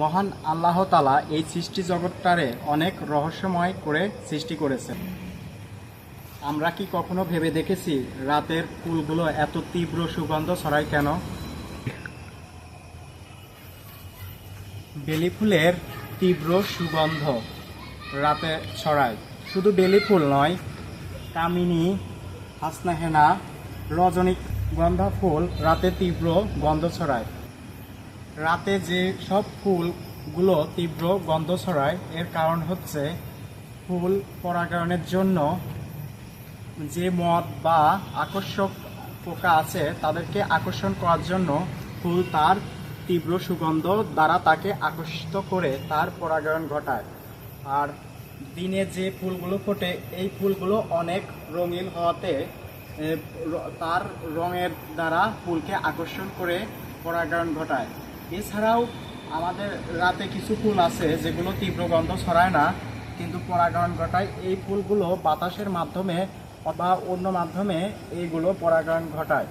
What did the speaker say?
মহান আল্লাহ তালা এই সৃষ্টি জগৎটারে অনেক রহস্যময় করে সৃষ্টি করেছেন। আমরা কি কখনো ভেবে দেখেছি রাতের ফুলগুলো এত তীব্র সুগন্ধ ছড়ায় কেন? বেলি ফুলের তীব্র সুগন্ধ রাতে ছড়ায়। শুধু বেলি ফুল নয়, কামিনী, হাসনাহেনা, রজনীগন্ধা ফুল রাতে তীব্র গন্ধ ছড়ায়। রাতে যে সব ফুলগুলো তীব্র গন্ধ ছড়ায়, এর কারণ হচ্ছে ফুল পরাগায়নের জন্য যে মদ বা আকর্ষক পোকা আছে, তাদেরকে আকর্ষণ করার জন্য ফুল তার তীব্র সুগন্ধ দ্বারা তাকে আকর্ষিত করে তার পরাগায়ন ঘটায়। আর দিনে যে ফুলগুলো ফোটে, এই ফুলগুলো অনেক রঙিন হওয়াতে তার রঙের দ্বারা ফুলকে আকর্ষণ করে পরাগায়ন ঘটায়। এছাড়াও আমাদের রাতে কিছু ফুল আছে যেগুলো তীব্র গন্ধ ছড়ায় না, কিন্তু পরাগায়ন ঘটায়। এই ফুলগুলো বাতাসের মাধ্যমে বা অন্য মাধ্যমে এইগুলো পরাগায়ন ঘটায়।